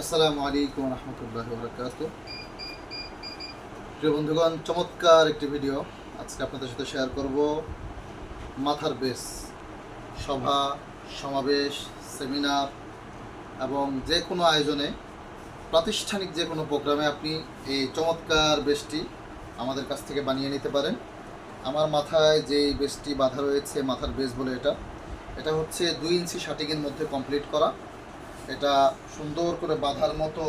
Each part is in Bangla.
আসসালামু আলাইকুম রহমতুল্লাহ বরকাত প্রিয় বন্ধুগণ, চমৎকার একটি ভিডিও আজকে আপনাদের সাথে শেয়ার করব। মাথার বেস সভা, সমাবেশ, সেমিনার এবং যে কোনো আয়োজনে, প্রাতিষ্ঠানিক যে কোনো প্রোগ্রামে আপনি এই চমৎকার বেসটি আমাদের কাছ থেকে বানিয়ে নিতে পারেন। আমার মাথায় যেই বেসটি বাঁধা রয়েছে, মাথার বেস বলে এটা এটা হচ্ছে দুই ইঞ্চি শাটিংয়ের মধ্যে কমপ্লিট করা। এটা সুন্দর করে বাঁধার মতো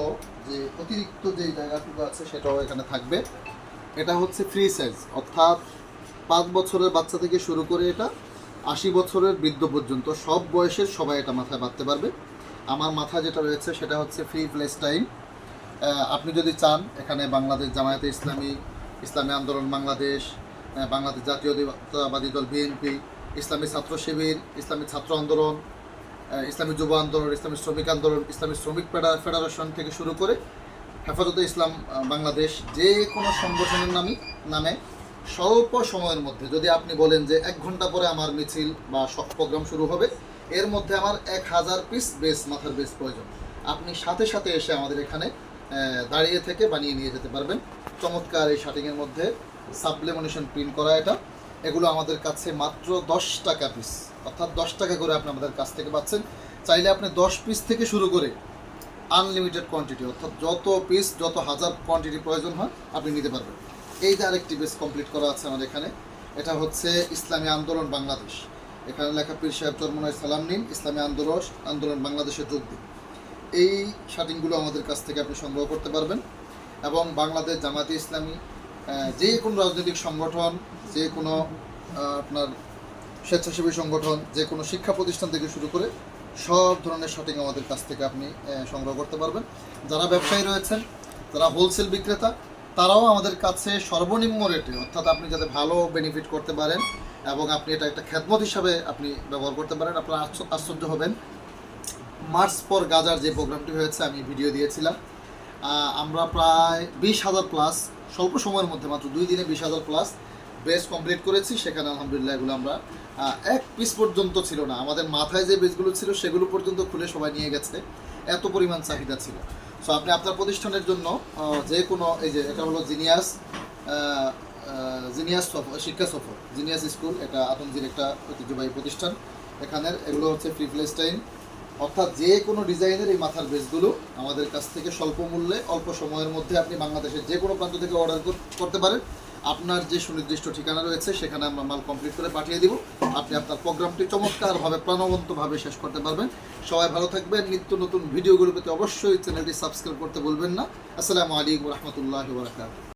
যে অতিরিক্ত যে জায়গাটুকু আছে সেটাও এখানে থাকবে। এটা হচ্ছে ফ্রি সাইজ অর্থাৎ পাঁচ বছরের বাচ্চা থেকে শুরু করে এটা আশি বছরের বৃদ্ধ পর্যন্ত সব বয়সের সবাই এটা মাথায় বাঁধতে পারবে। আমার মাথা যেটা রয়েছে সেটা হচ্ছে ফ্রি প্লেস টাইম আপনি যদি চান, এখানে বাংলাদেশ জামায়াতে ইসলামী ইসলামী আন্দোলন বাংলাদেশ বাংলাদেশ জাতীয়তাবাদী দল বিএনপি ইসলামী ছাত্র শিবির, ইসলামী ছাত্র আন্দোলন ইসলামী যুব আন্দোলন, ইসলামী শ্রমিক আন্দোলন, ইসলামী শ্রমিক ফেডা- ফেডারেশন থেকে শুরু করে হেফাজতে ইসলাম বাংলাদেশ যে কোনো সংগঠনের নামে নামে স্বল্প সময়ের মধ্যে, যদি আপনি বলেন যে এক ঘণ্টা পরে আমার মিছিল বা সব প্রোগ্রাম শুরু হবে, এর মধ্যে আমার এক হাজার পিস বেস মাথার বেস প্রয়োজন। আপনি সাথে সাথে এসে আমাদের এখানে দাঁড়িয়ে থেকে বানিয়ে নিয়ে যেতে পারবেন। চমৎকার এই শার্টিংয়ের মধ্যে সাবলেমিনেশন প্রিন্ট করা এটা। এগুলো আমাদের কাছে মাত্র দশ টাকা পিস অর্থাৎ দশ টাকা করে আপনি আমাদের কাছ থেকে পাচ্ছেন। চাইলে আপনি দশ পিস থেকে শুরু করে আনলিমিটেড কোয়ান্টিটি অর্থাৎ যত পিস যত হাজার কোয়ান্টিটি প্রয়োজন হয়, আপনি নিতে পারবেন। এই যে আরেকটি বেস কমপ্লিট করা আছে আমাদের এখানে, এটা হচ্ছে ইসলামী আন্দোলন বাংলাদেশ। এখানে লেখা পীর সাহেব চরমনায় সালাম নিন, ইসলামী আন্দোলন আন্দোলন বাংলাদেশে যোগ দিন। এই শার্টিংগুলো আমাদের কাছ থেকে আপনি সংগ্রহ করতে পারবেন এবং বাংলাদেশ জামাতে ইসলামী যে কোনো রাজনৈতিক সংগঠন, যে কোনো আপনার স্বেচ্ছাসেবী সংগঠন, যে কোনো শিক্ষা প্রতিষ্ঠান থেকে শুরু করে সব ধরনের শার্টিং আমাদের কাছ থেকে আপনি সংগ্রহ করতে পারবেন। যারা ব্যবসায়ী রয়েছেন, যারা হোলসেল বিক্রেতা, তারাও আমাদের কাছে সর্বনিম্ন রেটে অর্থাৎ আপনি যাতে ভালো বেনিফিট করতে পারেন এবং আপনি এটা একটা খ্যাতমত হিসাবে আপনি ব্যবহার করতে পারেন, আপনারা আশ্চর্য হবেন। মার্চ পর গাজার যে প্রোগ্রামটি হয়েছে, আমি ভিডিও দিয়েছিলাম। আমরা প্রায় বিশ হাজার প্লাস স্বল্প সময়ের মধ্যে মাত্র দুই দিনে বিশ হাজার প্লাস বেস কমপ্লিট করেছি। সেখানে আলহামদুলিল্লাহ এগুলো আমরা এক পিস পর্যন্ত ছিল না। আমাদের মাথায় যে বেসগুলো ছিল সেগুলো পর্যন্ত খুলে সবাই নিয়ে গেছে। এত পরিমাণ চাহিদা ছিল। সো আপনি আপনার প্রতিষ্ঠানের জন্য যে কোনো, এই যে এটা হলো জিনিয়াস জিনিয়াস সফর শিক্ষা সফর, জিনিয়াস স্কুল, এটা আতঙ্কির একটা ঐতিহ্যবাহী প্রতিষ্ঠান। এখানের এগুলো হচ্ছে ফ্রি প্লেস টাইম অর্থাৎ যে কোনো ডিজাইনের এই মাথার বেসগুলো আমাদের কাছ থেকে স্বল্প মূল্যে, অল্প সময়ের মধ্যে আপনি বাংলাদেশের যে কোনো প্রান্ত থেকে অর্ডার করতে পারেন। আপনার যে সুনির্দিষ্ট ঠিকানা রয়েছে, সেখানে আমরা মাল কমপ্লিট করে পাঠিয়ে দিব। আপনি আপনার প্রোগ্রামটি চমৎকারভাবে, প্রাণবন্তভাবে শেষ করতে পারবেন। সবাই ভালো থাকবেন। নিত্য নতুন ভিডিওগুলো পেতে অবশ্যই চ্যানেলটি সাবস্ক্রাইব করতে বলবেন না। আসসালামু আলাইকুম রহমতুল্লাহ বরাকাত